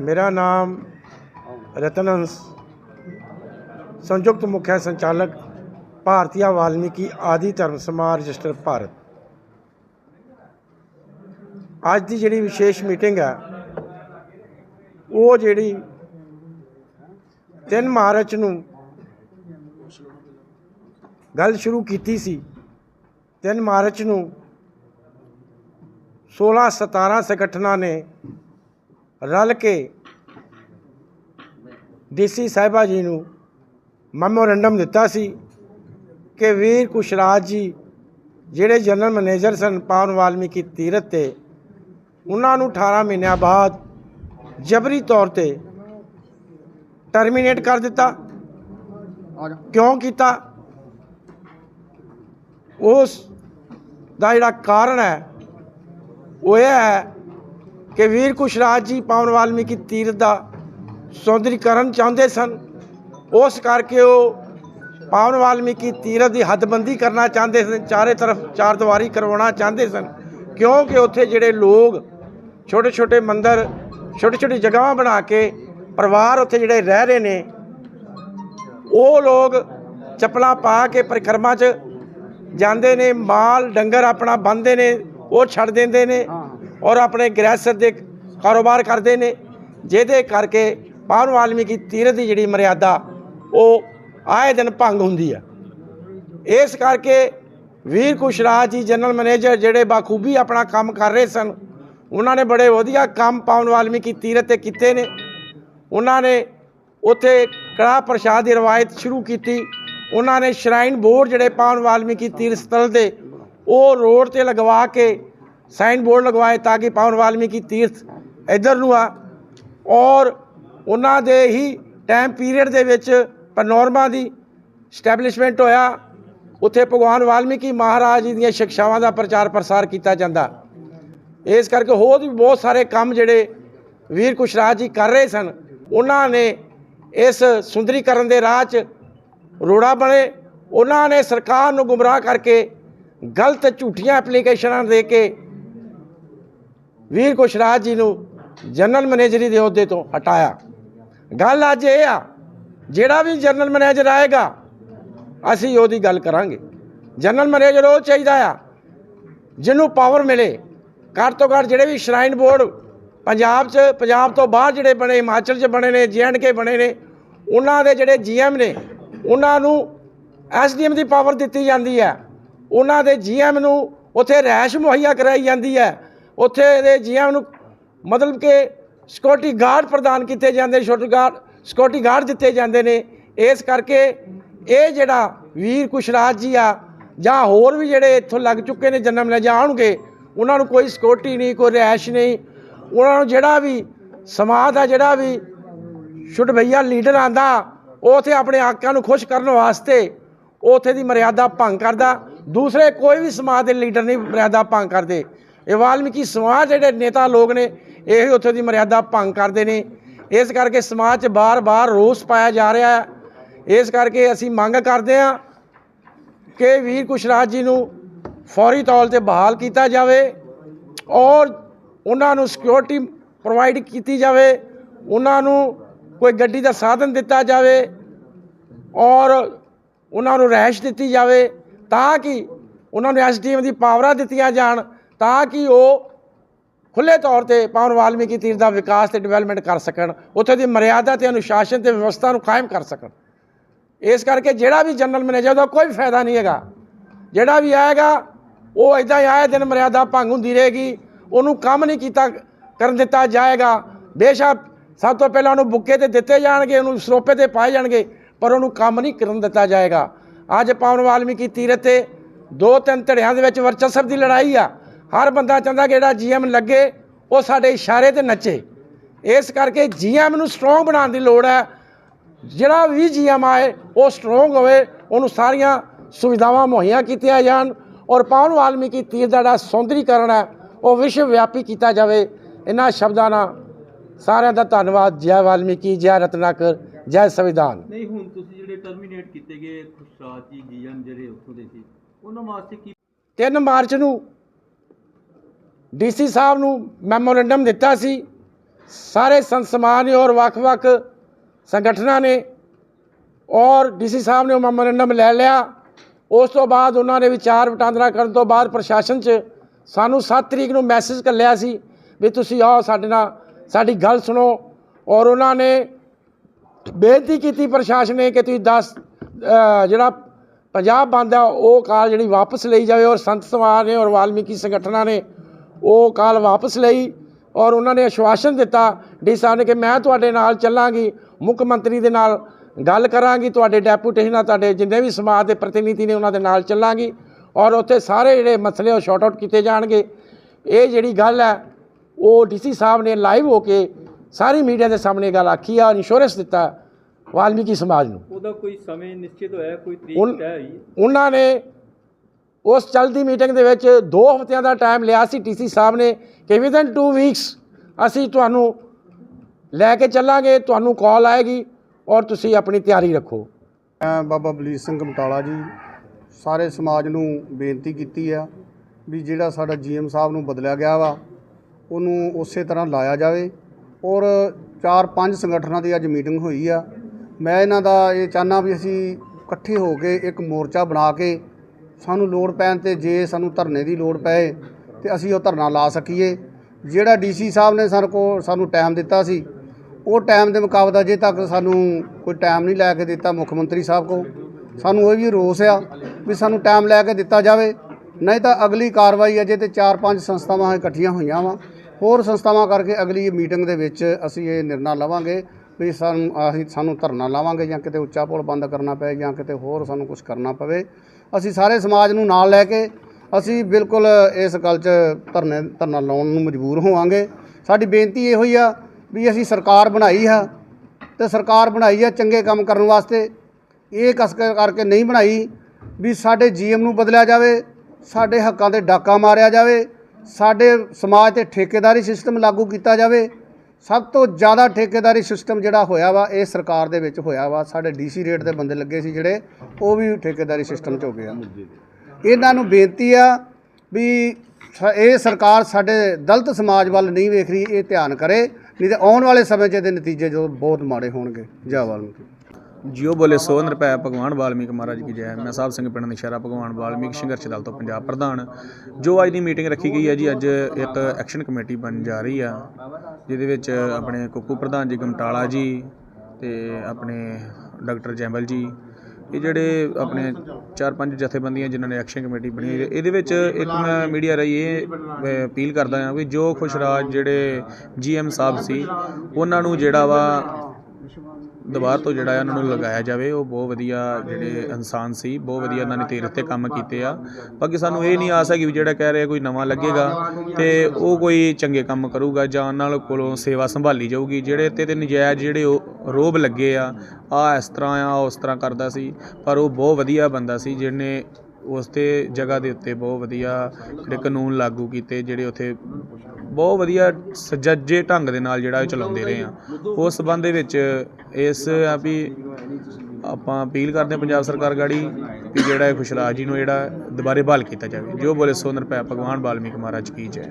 ਮੇਰਾ ਨਾਮ ਰਤਨ ਹੰਸ ਸੰਯੁਕਤ ਮੁਖਿਆ ਸੰਚਾਲਕ ਭਾਰਤੀय ਵਾਲਮੀਕੀ ਆਦਿ ਧਰਮ ਸਮਾਜ ਰਜਿਸਟਰ ਭਾਰਤ। ਅੱਜ ਦੀ ਜਿਹੜੀ ਵਿਸ਼ੇਸ਼ ਮੀਟਿੰਗ ਹੈ, ਉਹ ਜਿਹੜੀ 3 ਮਾਰਚ ਨੂੰ ਗੱਲ ਸ਼ੁਰੂ ਕੀਤੀ ਸੀ 3 ਮਾਰਚ ਨੂੰ 16 17 ਸੰਗਠਨਾਂ ਨੇ ਰਲ ਕੇ ਡੀਸੀ ਸਾਹਿਬਾ ਜੀ ਨੂੰ ਮੈਮੋਰੰਡਮ ਦਿੱਤਾ ਸੀ ਕਿ ਵੀਰ ਕੁਸ਼ਰਾਜ ਜੀ ਜਿਹੜੇ ਜਨਰਲ ਮੈਨੇਜਰ ਸਨ ਪਾਵਨ ਵਾਲਮੀਕੀ ਤੀਰਥ ਤੇ ਉਹਨਾਂ ਨੂੰ 18 ਮਹੀਨਿਆਂ ਬਾਅਦ ਜਬਰੀ ਤੌਰ ਤੇ ਟਰਮੀਨੇਟ ਕਰ ਦਿੱਤਾ। ਕਿਉਂ ਕੀਤਾ? ਉਸ ਦਾ ਜਿਹੜਾ ਕਾਰਨ ਹੈ ਉਹ ਇਹ ਹੈ ਕਿ ਵੀਰ ਕੁਸ਼ਰਾਜ ਜੀ ਪਾਵਨ ਵਾਲਮੀਕੀ ਤੀਰਥ ਦਾ ਸੌਂਦਰੀਕਰਨ ਚਾਹੁੰਦੇ ਸਨ। ਉਸ ਕਰਕੇ ਉਹ ਪਾਵਨ ਵਾਲਮੀਕੀ ਤੀਰਥ ਦੀ ਹੱਦਬੰਦੀ ਕਰਨਾ ਚਾਹੁੰਦੇ ਸਨ, ਚਾਰੇ ਤਰਫ ਚਾਰ ਦੀਵਾਰੀ ਕਰਵਾਉਣਾ ਚਾਹੁੰਦੇ ਸਨ। ਕਿਉਂਕਿ ਉੱਥੇ ਜਿਹੜੇ ਲੋਕ ਛੋਟੇ ਛੋਟੇ ਮੰਦਰ ਛੋਟੀ ਛੋਟੀ ਜਗ੍ਹਾਵਾਂ ਬਣਾ ਕੇ ਪਰਿਵਾਰ ਉੱਥੇ ਜਿਹੜੇ ਰਹਿ ਰਹੇ ਨੇ, ਉਹ ਲੋਕ ਚੱਪਲਾਂ ਪਾ ਕੇ ਪਰਿਕਰਮਾ 'ਚ ਜਾਂਦੇ ਨੇ, ਮਾਲ, ਡੰਗਰ ਆਪਣਾ ਬੰਨਦੇ ਨੇ, ਉਹ ਛੱਡ ਦਿੰਦੇ ਨੇ। ਔਰ ਆਪਣੇ ਗ੍ਰਹਿਸਥ ਦੇ ਕਾਰੋਬਾਰ ਕਰਦੇ ਨੇ, ਜਿਹਦੇ ਕਰਕੇ ਪਾਵਨ ਵਾਲਮੀਕੀ ਤੀਰਥ ਦੀ ਜਿਹੜੀ ਮਰਿਆਦਾ, ਉਹ ਆਏ ਦਿਨ ਭੰਗ ਹੁੰਦੀ ਹੈ ਇਸ ਕਰਕੇ ਵੀਰ ਕੁਸ਼ਰਾਜ ਜੀ ਜਨਰਲ ਮੈਨੇਜਰ ਜਿਹੜੇ ਬਾਖੂਬੀ ਆਪਣਾ ਕੰਮ ਕਰ ਰਹੇ ਸਨ, ਉਹਨਾਂ ਨੇ ਬੜੇ ਵਧੀਆ ਕੰਮ ਪਾਵਨ ਵਾਲਮੀਕੀ ਤੀਰਥ ਤੇ ਕੀਤੇ ਨੇ। ਉਹਨਾਂ ਨੇ ਉੱਥੇ ਕੜਾ ਪ੍ਰਸ਼ਾਦ ਦੀ ਰਵਾਇਤ ਸ਼ੁਰੂ ਕੀਤੀ। ਉਹਨਾਂ ਨੇ ਸ਼ਰਾਈਨ ਬੋਰਡ ਜਿਹੜੇ ਪਾਵਨ ਵਾਲਮੀਕੀ ਤੀਰਥ ਸਥਲ ਦੇ, ਉਹ ਰੋਡ ਤੇ ਲਗਵਾ ਕੇ ਸਾਈਨ ਬੋਰਡ ਲਗਵਾਏ ਤਾਂ ਕਿ ਪਾਵਨ ਵਾਲਮੀਕੀ ਤੀਰਥ ਇੱਧਰ ਨੂੰ ਆ। ਔਰ ਉਹਨਾਂ ਦੇ ਹੀ ਟਾਈਮ ਪੀਰੀਅਡ ਦੇ ਵਿੱਚ ਪਨੋਰਮਾ ਦੀ ਸਟੈਬਲਿਸ਼ਮੈਂਟ ਹੋਇਆ। ਉੱਥੇ ਭਗਵਾਨ ਵਾਲਮੀਕੀ ਮਹਾਰਾਜ ਜੀ ਦੀਆਂ ਸਿੱਖਿਆਵਾਂ ਦਾ ਪ੍ਰਚਾਰ ਪ੍ਰਸਾਰ ਕੀਤਾ ਜਾਂਦਾ। ਇਸ ਕਰਕੇ ਹੋਰ ਵੀ ਬਹੁਤ ਸਾਰੇ ਕੰਮ ਜਿਹੜੇ ਵੀਰ ਕੁਸ਼ਰਾਜ ਜੀ ਕਰ ਰਹੇ ਸਨ, ਉਹਨਾਂ ਨੇ ਇਸ ਸੁੰਦਰੀਕਰਨ ਦੇ ਰਾਹ 'ਚ ਰੋੜਾ ਬਣੇ। ਉਹਨਾਂ ਨੇ ਸਰਕਾਰ ਨੂੰ ਗੁੰਮਰਾਹ ਕਰਕੇ ਗਲਤ ਝੂਠੀਆਂ ਐਪਲੀਕੇਸ਼ਨਾਂ ਦੇ ਕੇ ਵੀਰ ਕੁਸ਼ਰਾਜ ਜੀ ਨੂੰ ਜਨਰਲ ਮੈਨੇਜਰੀ ਦੇ ਅਹੁਦੇ ਤੋਂ ਹਟਾਇਆ। ਗੱਲ ਅੱਜ ਇਹ ਆ, ਜਿਹੜਾ ਵੀ ਜਨਰਲ ਮੈਨੇਜਰ ਆਏਗਾ, ਅਸੀਂ ਉਹਦੀ ਗੱਲ ਕਰਾਂਗੇ। ਜਨਰਲ ਮੈਨੇਜਰ ਉਹ ਚਾਹੀਦਾ ਆ, ਜਿਹਨੂੰ ਪਾਵਰ ਮਿਲੇ। ਘੱਟ ਤੋਂ ਘੱਟ ਜਿਹੜੇ ਵੀ ਸ਼ਰਾਈਨ ਬੋਰਡ ਪੰਜਾਬ 'ਚ, ਪੰਜਾਬ ਤੋਂ ਬਾਹਰ ਜਿਹੜੇ ਬਣੇ, ਹਿਮਾਚਲ 'ਚ ਬਣੇ ਨੇ ਜੇ ਐਂਡ ਕੇ ਬਣੇ ਨੇ, ਉਹਨਾਂ ਦੇ ਜਿਹੜੇ ਜੀਐਮ ਨੇ, ਉਹਨਾਂ ਨੂੰ ਐਸਡੀਐਮ ਦੀ ਪਾਵਰ ਦਿੱਤੀ ਜਾਂਦੀ ਹੈ। ਉਹਨਾਂ ਦੇ ਜੀਐਮ ਨੂੰ ਉੱਥੇ ਰੈਸ਼ ਮੁਹੱਈਆ ਕਰਾਈ ਜਾਂਦੀ ਹੈ। ਉੱਥੇ ਦੇ ਜੀਆਂ ਨੂੰ ਮਤਲਬ ਕਿ ਸਿਕਿਉਰਟੀ ਗਾਰਡ ਪ੍ਰਦਾਨ ਕੀਤੇ ਜਾਂਦੇ ਛੋਟੇ ਗਾਰਡ ਸਿਕਿਉਰਟੀ ਗਾਰਡ ਦਿੱਤੇ ਜਾਂਦੇ ਨੇ। ਇਸ ਕਰਕੇ ਇਹ ਜਿਹੜਾ ਵੀਰ ਕੁਸ਼ਰਾਜ ਜੀ ਆ, ਜਾਂ ਹੋਰ ਵੀ ਜਿਹੜੇ ਇੱਥੋਂ ਲੱਗ ਚੁੱਕੇ ਨੇ ਜਨਮ ਲੈ ਜਾਣਗੇ ਉਹਨਾਂ ਨੂੰ ਕੋਈ ਸਿਕਿਉਰਟੀ ਨਹੀਂ, ਕੋਈ ਰੈਸ਼ ਨਹੀਂ। ਉਹਨਾਂ ਨੂੰ ਜਿਹੜਾ ਵੀ ਸਮਾਜ ਦਾ ਜਿਹੜਾ ਵੀ ਛੁੱਟ ਭਈਆ ਲੀਡਰ ਆਂਦਾ, ਉਹ ਉਥੇ ਆਪਣੇ ਆਕਾਂ ਨੂੰ ਖੁਸ਼ ਕਰਨ ਵਾਸਤੇ ਉਥੇ ਦੀ ਮਰਿਆਦਾ ਭੰਗ ਕਰਦਾ। ਦੂਸਰੇ ਕੋਈ ਵੀ ਸਮਾਜ ਦੇ ਲੀਡਰ ਨਹੀਂ ਮਰਿਆਦਾ ਭੰਗ ਕਰਦੇ। ਇਹ ਵਾਲਮੀਕੀ ਸਮਾਜ ਜਿਹੜੇ ਨੇਤਾ ਲੋਕ ਨੇ, ਇਹ ਉੱਥੇ ਦੀ ਮਰਿਆਦਾ ਭੰਗ ਕਰਦੇ ਨੇ। ਇਸ ਕਰਕੇ ਸਮਾਜ 'ਚ ਬਾਰ-ਬਾਰ ਰੋਸ ਪਾਇਆ ਜਾ ਰਿਹਾ ਹੈ। ਇਸ ਕਰਕੇ ਅਸੀਂ ਮੰਗ ਕਰਦੇ ਹਾਂ ਕਿ ਵੀਰ ਕੁਸ਼ਰਾਜ ਜੀ ਨੂੰ ਫੌਰੀ ਤੌਰ ਤੇ ਬਹਾਲ ਕੀਤਾ ਜਾਵੇ ਔਰ ਉਹਨਾਂ ਨੂੰ ਸਿਕਿਉਰਿਟੀ ਪ੍ਰੋਵਾਈਡ ਕੀਤੀ ਜਾਵੇ, ਉਹਨਾਂ ਨੂੰ ਕੋਈ ਗੱਡੀ ਦਾ ਸਾਧਨ ਦਿੱਤਾ ਜਾਵੇ ਔਰ ਉਹਨਾਂ ਨੂੰ ਰਹਿਸ਼ ਦਿੱਤੀ ਜਾਵੇ ਤਾਂ ਕਿ ਉਹਨਾਂ ਨੂੰ ਐਸਡੀਐਮ ਦੀ ਪਾਵਰਾਂ ਦਿੱਤੀਆਂ ਜਾਣ। ਤਾਂ ਕਿ ਉਹ ਖੁੱਲੇ ਤੌਰ ਤੇ ਪਾਵਨ ਵਾਲਮੀਕੀ ਤੀਰ ਦਾ ਵਿਕਾਸ ਤੇ ਡਿਵੈਲਪਮੈਂਟ ਕਰ ਸਕਣ, ਉੱਥੇ ਦੀ ਮਰਿਆਦਾ ਤੇ ਅਨੁਸ਼ਾਸਨ ਤੇ ਵਿਵਸਥਾ ਨੂੰ ਕਾਇਮ ਕਰ ਸਕਣ। ਇਸ ਕਰਕੇ ਜਿਹੜਾ ਵੀ ਜਨਰਲ ਮੈਨੇਜਰ ਦਾ ਕੋਈ ਫਾਇਦਾ ਨਹੀਂ ਹੈਗਾ। ਜਿਹੜਾ ਵੀ ਆਏਗਾ, ਉਹ ਇਦਾਂ ਹੀ ਆਏ ਦਿਨ ਮਰਿਆਦਾ ਭੰਗ ਹੁੰਦੀ ਰਹੇਗੀ, ਉਹਨੂੰ ਕੰਮ ਨਹੀਂ ਕੀਤਾ, ਕਰਨ ਦਿੱਤਾ ਜਾਏਗਾ। ਬੇਸ਼ੱਕ ਸਭ ਤੋਂ ਪਹਿਲਾਂ ਉਹਨੂੰ ਬੁੱਕੇ ਤੇ ਦਿੱਤੇ ਜਾਣਗੇ, ਉਹਨੂੰ ਸਰੋਪੇ ਤੇ ਪਾਏ ਜਾਣਗੇ, ਪਰ ਉਹਨੂੰ ਕੰਮ ਨਹੀਂ ਕਰਨ ਦਿੱਤਾ ਜਾਏਗਾ। ਅੱਜ ਪਾਵਨ ਵਾਲਮੀਕੀ ਤੀਰਥ ਤੇ ਦੋ ਤਿੰਨ ਧੜਿਆਂ ਦੇ ਵਿੱਚ ਵਰਚਸਵ ਦੀ ਲੜਾਈ ਆ। ਹਰ ਬੰਦਾ ਚਾਹੁੰਦਾ ਕਿ ਜਿਹੜਾ ਜੀਐਮ ਲੱਗੇ ਉਹ ਸਾਡੇ ਇਸ਼ਾਰੇ ਤੇ ਨੱਚੇ। ਇਸ ਕਰਕੇ ਜੀਐਮ ਨੂੰ ਸਟਰੋਂਗ ਬਣਾਉਣ ਦੀ ਲੋੜ ਹੈ। ਜਿਹੜਾ ਵੀ ਜੀਐਮ ਆਏ ਉਹ ਸਟਰੋਂਗ ਹੋਵੇ ਉਹਨੂੰ ਸਾਰੀਆਂ ਸੁਵਿਧਾਵਾਂ ਮੁਹੱਈਆ ਕੀਤੀਆਂ ਜਾਣ ਔਰ ਪਾਵਨ ਵਾਲਮੀਕੀ ਤੀਰਥ ਦਾ ਜਿਹੜਾ ਸੌਂਦਰੀਕਰਨ ਹੈ ਉਹ ਵਿਸ਼ਵ ਵਿਆਪੀ ਕੀਤਾ ਜਾਵੇ। ਇਹਨਾਂ ਸ਼ਬਦਾਂ ਨਾਲ ਸਾਰਿਆਂ ਦਾ ਧੰਨਵਾਦ। ਜੈ ਵਾਲਮੀਕੀ ਜੈ ਰਤਨਾਕਰ ਜੈ ਸੰਵਿਧਾਨ। ਨਹੀਂ ਹੁਣ ਤੁਸੀਂ ਜਿਹੜੇ ਟਰਮੀਨੇਟ ਕੀਤੇ ਗਏ ਖੁਸ਼ਰਾਜ ਜੀ ਜੀਐਮ ਜਿਹੜੇ ਉੱਥੋਂ ਦੇ ਸੀ ਉਹਨਾਂ ਵਾਸਤੇ ਕੀ 3 ਮਾਰਚ ਨੂੰ ਡੀਸੀ ਸਾਹਿਬ ਨੂੰ ਮੈਮੋਰੈਂਡਮ ਦਿੱਤਾ ਸੀ। ਸਾਰੇ ਸੰਤ ਸਮਾਜ ਨੇ ਔਰ ਵੱਖ-ਵੱਖ ਸੰਗਠਨਾਂ ਨੇ ਔਰ ਡੀਸੀ ਸਾਹਿਬ ਨੇ ਉਹ ਮੈਮੋਰੈਂਡਮ ਲੈ ਲਿਆ। ਉਸ ਤੋਂ ਬਾਅਦ ਉਹਨਾਂ ਨੇ ਵਿਚਾਰ ਵਟਾਂਦਰਾ ਕਰਨ ਤੋਂ ਬਾਅਦ ਪ੍ਰਸ਼ਾਸਨ 'ਚ ਸਾਨੂੰ 7 ਤਰੀਕ ਨੂੰ ਮੈਸੇਜ ਕਰ ਲਿਆ ਸੀ ਵੀ ਤੁਸੀਂ ਆਓ ਸਾਡੇ ਨਾਲ, ਸਾਡੀ ਗੱਲ ਸੁਣੋ। ਔਰ ਉਹਨਾਂ ਨੇ ਬੇਨਤੀ ਕੀਤੀ ਪ੍ਰਸ਼ਾਸਨ ਨੇ ਕਿ ਤੁਸੀਂ 10 ਜਿਹੜਾ ਪੰਜਾਬ ਬੰਦ ਆ, ਉਹ ਕਾਲ ਜਿਹੜੀ ਵਾਪਸ ਲਈ ਜਾਵੇ ਔਰ ਸੰਤ ਸਮਾਜ ਨੇ ਔਰ ਵਾਲਮੀਕੀ ਸੰਗਠਨਾਂ ਨੇ ਉਹ ਕਾਲ ਵਾਪਸ ਲਈ ਔਰ ਉਹਨਾਂ ਨੇ ਆਸ਼ਵਾਸਨ ਦਿੱਤਾ ਡੀ ਸਾਹਿਬ ਨੇ ਕਿ ਮੈਂ ਤੁਹਾਡੇ ਨਾਲ ਚੱਲਾਂਗੀ ਮੁੱਖ ਮੰਤਰੀ ਦੇ ਨਾਲ ਗੱਲ ਕਰਾਂਗੀ ਤੁਹਾਡੇ ਡੈਪੂਟੇਸ਼ਨ ਨਾਲ ਤੁਹਾਡੇ ਜਿੰਨੇ ਵੀ ਸਮਾਜ ਦੇ ਪ੍ਰਤੀਨਿਧੀ ਨੇ ਉਹਨਾਂ ਦੇ ਨਾਲ ਚੱਲਾਂਗੀ ਔਰ ਉੱਥੇ ਸਾਰੇ ਜਿਹੜੇ ਮਸਲੇ ਉਹ ਸ਼ਾਰਟ ਆਊਟ ਕੀਤੇ ਜਾਣਗੇ। ਇਹ ਜਿਹੜੀ ਗੱਲ ਹੈ ਉਹ ਡੀਸੀ ਸਾਹਿਬ ਨੇ ਲਾਈਵ ਹੋ ਕੇ ਸਾਰੀ ਮੀਡੀਆ ਦੇ ਸਾਹਮਣੇ ਗੱਲ ਆਖੀ ਆ ਇੰਸ਼ੋਰੈਂਸ ਦਿੱਤਾ ਵਾਲਮੀਕੀ ਸਮਾਜ ਨੂੰ। ਉਹਦਾ ਕੋਈ ਸਮੇਂ ਨਿਸ਼ਚਿਤ ਹੋਇਆ ਕੋਈ ਤਰੀਕ ਹੋਈ? ਉਹਨਾਂ ਨੇ ਉਸ ਚਲਦੀ ਮੀਟਿੰਗ ਦੇ ਵਿੱਚ 2 ਹਫ਼ਤਿਆਂ ਦਾ ਟਾਈਮ ਲਿਆ ਸੀ ਟੀਸੀ ਸਾਹਿਬ ਨੇ ਕਿ ਵਿਦਨ 2 ਵੀਕਸ ਅਸੀਂ ਤੁਹਾਨੂੰ ਲੈ ਕੇ ਚੱਲਾਂਗੇ, ਤੁਹਾਨੂੰ ਕਾਲ ਆਏਗੀ ਔਰ ਤੁਸੀਂ ਆਪਣੀ ਤਿਆਰੀ ਰੱਖੋ। ਮੈਂ ਬਾਬਾ ਬਲੀਰ ਸਿੰਘ ਬਟਾਲਾ ਜੀ, ਸਾਰੇ ਸਮਾਜ ਨੂੰ ਬੇਨਤੀ ਕੀਤੀ ਆ ਵੀ ਜਿਹੜਾ ਸਾਡਾ ਜੀਐਮ ਸਾਹਿਬ ਨੂੰ ਬਦਲਿਆ ਗਿਆ ਵਾ, ਉਹਨੂੰ ਉਸੇ ਤਰ੍ਹਾਂ ਲਾਇਆ ਜਾਵੇ ਔਰ ਚਾਰ ਪੰਜ ਸੰਗਠਨਾਂ ਦੀ ਅੱਜ ਮੀਟਿੰਗ ਹੋਈ ਆ। ਮੈਂ ਇਹਨਾਂ ਦਾ ਇਹ ਚਾਹਨਾ ਵੀ ਅਸੀਂ ਇਕੱਠੇ ਹੋ ਕੇ ਇੱਕ ਮੋਰਚਾ ਬਣਾ ਕੇ ਸਾਨੂੰ ਲੋੜ ਪੈਣ ਤੇ ਜੇ ਸਾਨੂੰ ਧਰਨੇ ਦੀ ਲੋੜ ਪਏ ਤੇ ਅਸੀਂ ਉਹ ਧਰਨਾ ਲਾ ਸਕੀਏ। ਜਿਹੜਾ ਡੀਸੀ ਸਾਹਿਬ ਨੇ ਸਾਨੂੰ ਕੋ ਸਾਨੂੰ ਟਾਈਮ ਦਿੱਤਾ ਸੀ, ਉਹ ਟਾਈਮ ਦੇ ਮੁਕਾਬਲਾ ਜੇ ਤੱਕ ਸਾਨੂੰ ਕੋਈ ਟਾਈਮ ਨਹੀਂ ਲੈ ਕੇ ਦਿੱਤਾ ਮੁੱਖ ਮੰਤਰੀ ਸਾਹਿਬ ਕੋ ਸਾਨੂੰ ਉਹ ਵੀ ਰੋਸ ਆ ਵੀ ਸਾਨੂੰ ਟਾਈਮ ਲੈ ਕੇ ਦਿੱਤਾ ਜਾਵੇ, ਨਹੀਂ ਤਾਂ ਅਗਲੀ ਕਾਰਵਾਈ ਅਜੇ ਤੇ ਚਾਰ ਪੰਜ ਸੰਸਥਾਵਾਂ ਇਕੱਠੀਆਂ ਹੋਈਆਂ ਵਾ। ਹੋਰ ਸੰਸਥਾਵਾਂ ਕਰਕੇ ਅਗਲੀ ਮੀਟਿੰਗ ਦੇ ਵਿੱਚ ਅਸੀਂ ਇਹ ਨਿਰਣਾ ਲਵਾਂਗੇ ਵੀ ਸਾਨੂੰ, ਅਸੀਂ ਸਾਨੂੰ ਧਰਨਾ ਲਾਵਾਂਗੇ ਜਾਂ ਕਿਤੇ ਉੱਚਾ ਪੁਲ ਬੰਦ ਕਰਨਾ ਪਏ ਜਾਂ ਕਿਤੇ ਹੋਰ ਸਾਨੂੰ ਕੁਝ ਕਰਨਾ ਪਵੇ। ਅਸੀਂ ਸਾਰੇ ਸਮਾਜ ਨੂੰ ਨਾਲ ਲੈ ਕੇ ਅਸੀਂ ਬਿਲਕੁਲ ਇਸ ਗੱਲ 'ਚ ਧਰਨੇ, ਧਰਨਾ ਲਾਉਣ ਨੂੰ ਮਜਬੂਰ ਹੋਵਾਂਗੇ। ਸਾਡੀ ਬੇਨਤੀ ਇਹੋ ਹੀ ਆ ਵੀ ਅਸੀਂ ਸਰਕਾਰ ਬਣਾਈ ਆ ਤੇ ਸਰਕਾਰ ਬਣਾਈ ਆ ਚੰਗੇ ਕੰਮ ਕਰਨ ਵਾਸਤੇ। ਇਹ ਕਸ ਕਰਕੇ ਨਹੀਂ ਬਣਾਈ ਵੀ ਸਾਡੇ ਜੀਐਮ ਨੂੰ ਬਦਲਿਆ ਜਾਵੇ, ਸਾਡੇ ਹੱਕਾਂ ਤੇ ਡਾਕਾ ਮਾਰਿਆ ਜਾਵੇ, ਸਾਡੇ ਸਮਾਜ ਤੇ ਠੇਕੇਦਾਰੀ ਸਿਸਟਮ ਲਾਗੂ ਕੀਤਾ ਜਾਵੇ। ਸਭ ਤੋਂ ਜ਼ਿਆਦਾ ਠੇਕੇਦਾਰੀ ਸਿਸਟਮ ਜਿਹੜਾ ਹੋਇਆ ਵਾ, ਇਹ ਸਰਕਾਰ ਦੇ ਵਿੱਚ ਹੋਇਆ ਵਾ। ਸਾਡੇ ਡੀਸੀ ਰੇਟ ਦੇ ਬੰਦੇ ਲੱਗੇ ਸੀ ਜਿਹੜੇ, ਉਹ ਵੀ ਠੇਕੇਦਾਰੀ ਸਿਸਟਮ 'ਚ ਹੋ ਗਏ ਆ। ਇਹਨਾਂ ਨੂੰ ਬੇਨਤੀ ਆ ਵੀ ਇਹ ਸਰਕਾਰ ਸਾਡੇ ਦਲਿਤ ਸਮਾਜ ਵੱਲ ਨਹੀਂ ਵੇਖ ਰਹੀ, ਇਹ ਧਿਆਨ ਕਰੇ। ਨਹੀਂ ਤੇ ਆਉਣ ਵਾਲੇ ਸਮੇਂ 'ਚ ਇਹਦੇ ਨਤੀਜੇ ਜੋ ਬਹੁਤ ਮਾੜੇ ਹੋਣਗੇ। ਜੈ ਵਾਲਮੀਕੀ। ਜਿਉ ਬੋਲੇ ਸੋ, ਨਿਰਭੈ ਭਗਵਾਨ ਵਾਲਮੀਕ ਮਹਾਰਾਜ ਕੀ ਜੈ। ਮੈਂ ਸਾਹਿਬ ਸਿੰਘ ਪਿੰਡ ਨਿਸ਼ਾਰਾ ਭਗਵਾਨ ਵਾਲਮੀਕ ਸੰਘਰਸ਼ ਦਲ ਤੋਂ ਪੰਜਾਬ ਪ੍ਰਧਾਨ। ਜੋ ਅੱਜ ਦੀ ਮੀਟਿੰਗ ਰੱਖੀ ਗਈ ਹੈ ਜੀ, ਅੱਜ ਇੱਕ ਐਕਸ਼ਨ ਕਮੇਟੀ ਬਣ ਜਾ ਰਹੀ ਆ। ਜਿਹਦੇ ਵਿੱਚ ਆਪਣੇ ਕੁੱਕੂ ਪ੍ਰਧਾਨ ਜੀ ਗਮਟਾਲਾ ਜੀ ਤੇ ਆਪਣੇ ਡਾਕਟਰ ਜੈਮਲ ਜੀ, ਇਹ ਜਿਹੜੇ ਆਪਣੇ ਚਾਰ ਪੰਜ ਜਥੇਬੰਦੀਆਂ ਜਿਨ੍ਹਾਂ ਨੇ ਐਕਸ਼ਨ ਕਮੇਟੀ ਬਣੀ ਹੋਈ ਹੈ, ਇਹਦੇ ਵਿੱਚ ਇੱਕ ਮੈਂ ਮੀਡੀਆ ਰਾਹੀਂ ਇਹ ਅਪੀਲ ਕਰਦਾ ਹਾਂ ਵੀ ਜੋ ਖੁਸ਼ਰਾਜ ਜਿਹੜੇ ਜੀਐਮ ਸਾਹਿਬ ਸੀ, ਉਹਨਾਂ ਨੂੰ ਜਿਹੜਾ ਵਾ ਦੁਬਾਰਾ ਤੋਂ ਜਿਹੜਾ ਹੈ ਉਹਨਾਂ ਨੂੰ ਲਗਾਇਆ ਜਾਵੇ, ਉਹ ਬਹੁਤ ਵਧੀਆ ਜਿਹੜੇ ਇਨਸਾਨ ਸੀ, ਬਹੁਤ ਵਧੀਆ ਉਹਨਾਂ ਨੇ ਤੀਰ ਤੇ ਕੰਮ ਕੀਤੇ ਆ। ਬਾਕੀ ਸਾਨੂੰ ਇਹ ਨਹੀਂ ਆਸ ਹੈਗੀ ਵੀ ਜਿਹੜਾ ਕਹਿ ਰਿਹਾ ਕੋਈ ਨਵਾਂ ਲੱਗੇਗਾ ਤੇ ਉਹ ਕੋਈ ਚੰਗੇ ਕੰਮ ਕਰੂਗਾ ਜਾਂ ਉਹਨਾਂ ਨਾਲ ਕੋਲੋਂ ਸੇਵਾ ਸੰਭਾਲੀ ਜਾਊਗੀ। ਜਿਹੜੇ ਤੇ ਤੇ ਨਜਾਇਜ਼ ਜਿਹੜੇ ਉਹ ਰੋਬ ਲੱਗੇ ਆ ਆ ਇਸ ਤਰ੍ਹਾਂ ਆ, ਉਸ ਤਰ੍ਹਾਂ ਕਰਦਾ ਸੀ, ਪਰ ਉਹ ਬਹੁਤ ਵਧੀਆ ਬੰਦਾ ਸੀ ਜਿਹਨੇ ਉਸ ਤੇ ਜਗ੍ਹਾ ਦੇ ਉੱਤੇ ਬਹੁਤ ਵਧੀਆ ਜਿਹੜੇ ਕਾਨੂੰਨ ਲਾਗੂ ਕੀਤੇ, ਜਿਹੜੇ ਉੱਥੇ ਬਹੁਤ ਵਧੀਆ ਸਜੱਜੇ ਢੰਗ ਦੇ ਨਾਲ ਜਿਹੜਾ ਇਹ ਚਲਾਉਂਦੇ ਰਹੇ ਆ। ਉਸ ਸਬੰਧ ਦੇ ਵਿੱਚ ਇਸ ਆ ਵੀ ਆਪਾਂ ਅਪੀਲ ਕਰਦੇ ਹਾਂ ਪੰਜਾਬ ਸਰਕਾਰ ਗਾੜੀ ਕਿ ਜਿਹੜਾ ਇਹ ਖੁਸ਼ਰਾਜ ਜੀ ਨੂੰ ਜਿਹੜਾ ਦੁਬਾਰੇ ਬਹਾਲ ਕੀਤਾ ਜਾਵੇ। ਜੋ ਬੋਲੇ ਸੋ ਨਿਰਭੈ, ਭਗਵਾਨ ਵਾਲਮੀਕ ਮਹਾਰਾਜ ਕੀ ਜੈ।